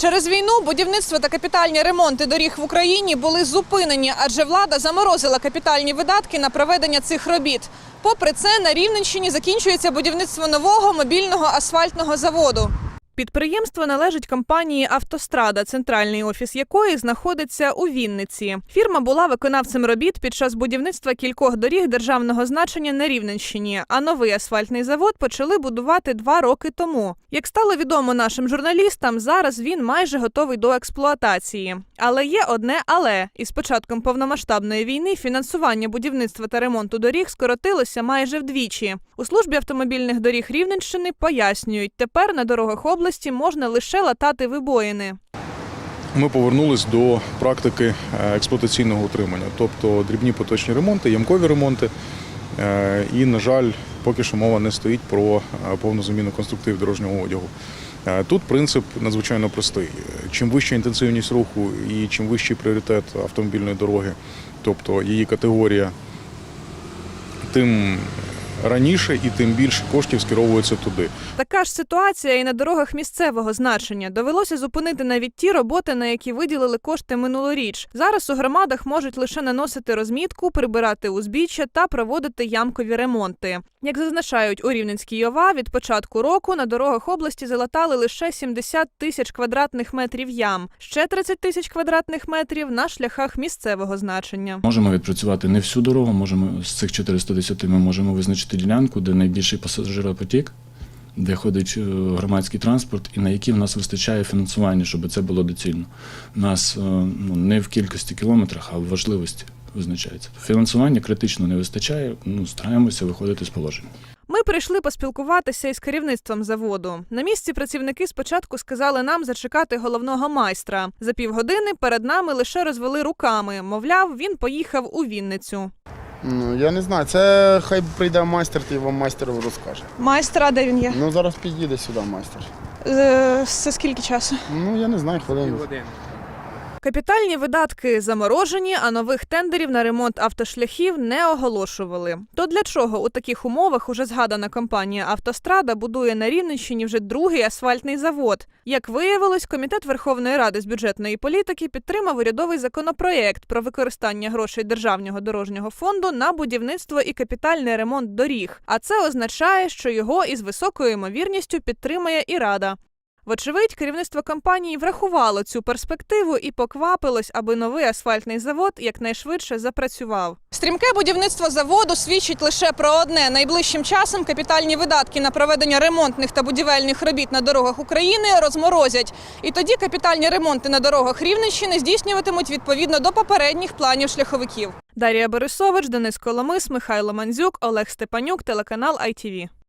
Через війну будівництво та капітальні ремонти доріг в Україні були зупинені, адже влада заморозила капітальні видатки на проведення цих робіт. Попри це, на Рівненщині закінчується будівництво нового мобільного асфальтного заводу. Підприємство належить компанії Автострада, центральний офіс якої знаходиться у Вінниці. Фірма була виконавцем робіт під час будівництва кількох доріг державного значення на Рівненщині. А новий асфальтний завод почали будувати два роки тому. Як стало відомо нашим журналістам, зараз він майже готовий до експлуатації. Але є одне але із початком повномасштабної війни фінансування будівництва та ремонту доріг скоротилося майже вдвічі. У службі автомобільних доріг Рівненщини пояснюють, тепер на дорогах області можна лише латати вибоїни. Ми повернулись до практики е, експлуатаційного утримання, тобто дрібні поточні ремонти, ямкові ремонти. Е, І, на жаль, поки що мова не стоїть про е, повну заміну конструктивів дорожнього одягу. Тут принцип надзвичайно простий. Чим вища інтенсивність руху і чим вищий пріоритет автомобільної дороги, тобто її категорія, тим раніше і тим більше коштів скеровується туди. Така ж ситуація і на дорогах місцевого значення. Довелося зупинити навіть ті роботи, на які виділили кошти минулоріч. Зараз у громадах можуть лише наносити розмітку, прибирати узбіччя та проводити ямкові ремонти. Як зазначають у Рівненській ОВА, від початку року на дорогах області залатали лише 70 тисяч квадратних метрів ям, ще 30 тисяч квадратних метрів на шляхах місцевого значення. Можемо відпрацювати не всю дорогу. Можемо з цих 410 ми можемо визначити ділянку, де найбільший пасажиропотік, де ходить е, громадський транспорт, і на якій в нас вистачає фінансування, щоб це було доцільно. У нас е, ну, не в кількості кілометрах, а в важливості визначається. Фінансування критично не вистачає. Ну стараємося виходити з положення. Ми прийшли поспілкуватися із керівництвом заводу. На місці працівники спочатку сказали нам зачекати головного майстра. За півгодини перед нами лише розвели руками. Мовляв, він поїхав у Вінницю. Ну, я не знаю, це хай прийде майстер, ти вам майстер розкаже. Майстра, де він є? Ну зараз підійде сюди майстер. Це скільки часу? Ну я не знаю, хвилин. Капітальні видатки заморожені, а нових тендерів на ремонт автошляхів не оголошували. То для чого у таких умовах уже згадана компанія Автострада будує на Рівненщині вже другий асфальтний завод? Як виявилось, комітет Верховної Ради з бюджетної політики підтримав урядовий законопроєкт про використання грошей державного дорожнього фонду на будівництво і капітальний ремонт доріг. А це означає, що його із високою ймовірністю підтримає і рада. Вочевидь, керівництво компанії врахувало цю перспективу і поквапилось, аби новий асфальтний завод якнайшвидше запрацював. Стрімке будівництво заводу свідчить лише про одне: найближчим часом капітальні видатки на проведення ремонтних та будівельних робіт на дорогах України розморозять. І тоді капітальні ремонти на дорогах Рівненщини здійснюватимуть відповідно до попередніх планів шляховиків. Дар'я Борисович, Денис Коломис, Михайло Мандзюк, Олег Степанюк, телеканал ITV.